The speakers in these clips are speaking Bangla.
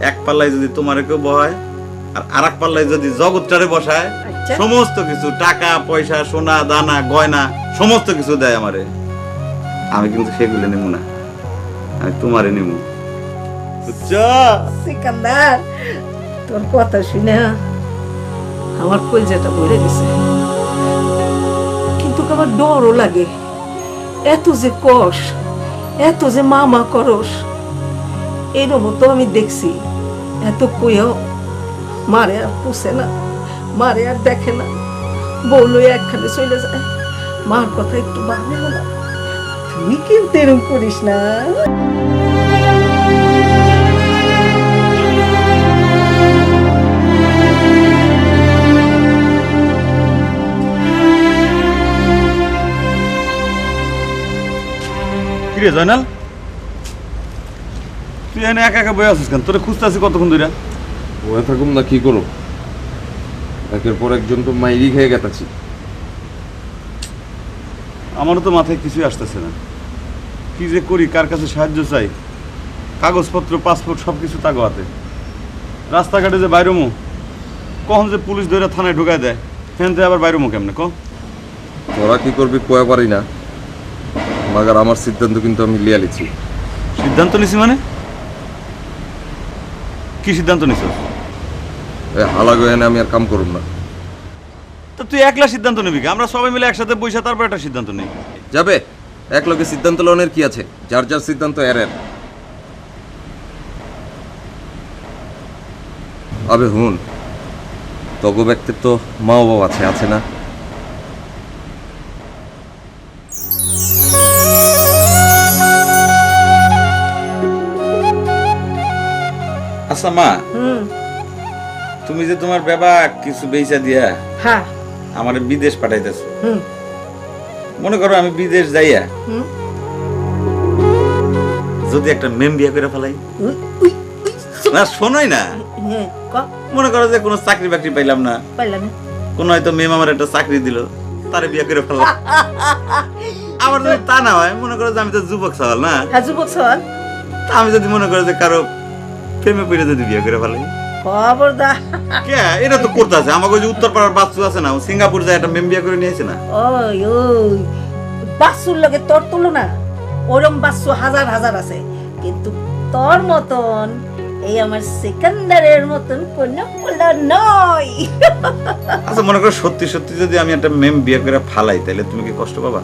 এক পাল্লায় যদি তোমারে কেউ বহায় আর আর এক পাল্লায় যদি জগৎটারে বসায় আচ্ছা। সমস্ত কিছু টাকা পয়সা সোনা দানা গয়না সমস্ত কিছু দেয় আমারে। আমি কিন্তু সেগুলো নেব না। আমি তোমারে নেব। বুঝছ সিকান্দার তোর কথা শুনে আমার কলজাটা ভরে গেছে। কিন্তু আমার ডরও লাগে। এত যে কষ এত যে মামা করস এরম তো আমি দেখছি, এত কইও, মারে আর পুষে না, মারে আর দেখে না বউলো একখানে চলে যায়। মার কথা একটু ভাবে না তুই কিন্তু এরম করিস না। জয়নাল? তুই এনে একা একা বয়ে আছিস কেন? তোরে খুঁজতেছি কতক্ষণ ধরে বয়ে থাকুম না কি করো একের পর একজন তো মাইরি খেয়ে গেতাছি। আমারও তো মাথায় কিছুই আসতেছে না। কি যে করি কার কাছে সাহায্য চাই? কাগজপত্র পাসপোর্ট সব কিছু তাগো হাতে। রাস্তাঘাটে যে বাইরমু কখন যে পুলিশ ধরে থানায় ঢুকায় দেয় ফেন থেকে আবার বাইরমু কেমনে ক? তোরা কি করবি কয়া পারি না মাগার আমার সিদ্ধান্ত কিন্তু আমি লিয়া লিছি। সিদ্ধান্ত নিছি মানে? কি সিদ্ধান্ত নিছ? এ হালা গয়ানে আমি আর কাম করুম না। তো তুই একলা সিদ্ধান্ত নিবি? আমরা সবাই মিলে একসাথে বইসা তারপর একটা সিদ্ধান্ত নেই। যাবে। এক লোকে সিদ্ধান্ত লনের কি আছে? যার যার সিদ্ধান্ত এর এর আবে হুন। তগো ব্যক্তির তো মা বাবা আছে আছে না? আচ্ছা মা তুমি যে তোমার বাবা কিছু বেচা দিয়া হ্যাঁ। আমার বিদেশ পাঠাইতেছ। মনে করো আমি বিদেশ যাইয়া যদি একটা মেম বিয়ে করে ফেলাই। না শোনোই না। হ্যাঁ, মনে করো যে কোনো চাকরি বাকরি পাইলাম না। কোনো হয়তো মেম আমার একটা চাকরি দিল তারে বিয়ে করে ফেললাম। আমার যদি তা না হয় মনে করো যে আমি তো যুবক সওয়াল না। হ্যাঁ, যুবক সওয়াল, আমি যদি মনে করো যে কারও প্রেমে পড়ে যদি বিয়ে করে ফেলাই খবরদার। কে? এটা তো করতেছে। আমাকে ওই যে উত্তর পাড়ার বাচ্চু আছে না সিঙ্গাপুর যায় একটা মেম বিয়ে করে নিয়েছে না। ওই, ওই, বাচ্চুর লগে তোর তুলনা? ওরম বাচ্চু হাজার হাজার আছে। কিন্তু তোর মতন এই আমার সেকেন্ডারের মতন কোনো পোলা নয়। আচ্ছা মনে করো সত্যি সত্যি যদি আমি একটা মেম বিয়ে করে ফালাই তাহলে তুমি কি কষ্ট পাবা?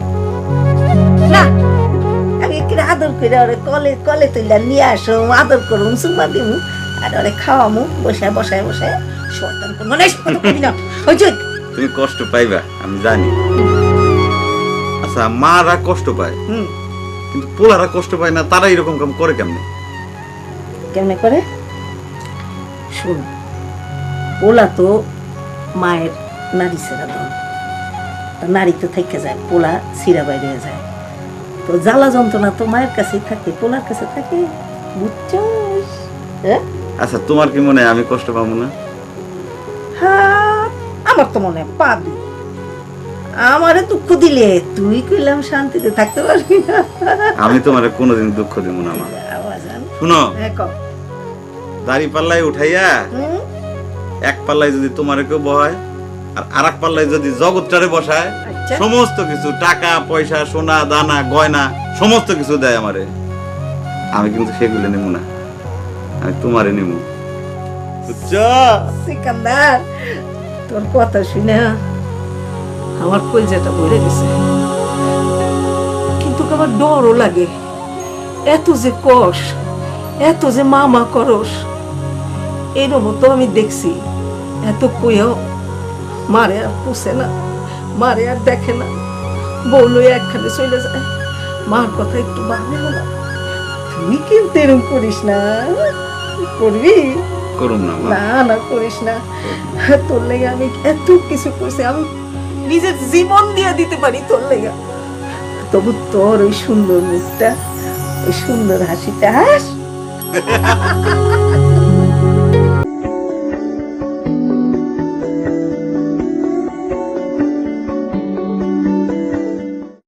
করে ওরে কলে কলে তুইলা নিয়ে আসো আদর করুম সুমা দিমু। আর ওরে খাওয়ামু বসে বসায় বসে শয়তান কোন মানে শয়তান করবি না। ওই যে তুমি কষ্ট পাইবা আমি জানি। আচ্ছা মারা কষ্ট পায়। হুম। কিন্তু পোলারা কষ্ট পায় না তারা এরকম কাম করে কেমনে? কেমনে করে? শুন পোলা তো মায়ের নারী ছেড়া দাও নারী তো থেকে যায় পোলা সিরা বাইরে যায়। তো জ্বালা যন্ত্রণা তো মায়ের কাছেই থাকে পোলার কাছে থাকে। বুঝছস? হ্যাঁ? আচ্ছা তোমার কি মনে হয় আমি কষ্ট পাবো না? হ্যাঁ আমার তো মনে হয় পাবি। আমারে দুঃখ দিলে তুই কইলাম শান্তিতে থাকতে পারবি না। আমি তোমার কোনোদিন দুঃখ দিব না মা। শুনো। হ্যাঁ, দাড়ি পাল্লায় উঠাইয়া হুম? এক পাল্লায় যদি তোমার কেউ বহায় আর আর এক পাল্লায় যদি জগৎটারে বসায় আচ্ছা। সমস্ত কিছু টাকা পয়সা সোনা দানা গয়না সমস্ত কিছু দেয় আমারে। আমি কিন্তু সেগুলো নেব না। আমি তোমারে নেব। বুঝছ? সিকান্দার তোর কথা শুনে আমার কলজাটা ভরে গেছে। কিন্তু আমার ডরও লাগে। এত যে কষ এত যে মামা করস এরম তো আমি দেখছি। এত কইও মারে আর পুষে না। মারে আর দেখে না। বউলো একখানে চলে যায়। মার কথা একটু ভাবে না। তুই কিন্তু এরম করিস না। করবি? করুন না না না করিস না। তোর লেগে আমি এত কিছু করছি আমি নিজের জীবন দিয়ে দিতে পারি তোর লেগে। তবু তোর ওই সুন্দর মুখটা ওই সুন্দর হাসিটা হাস।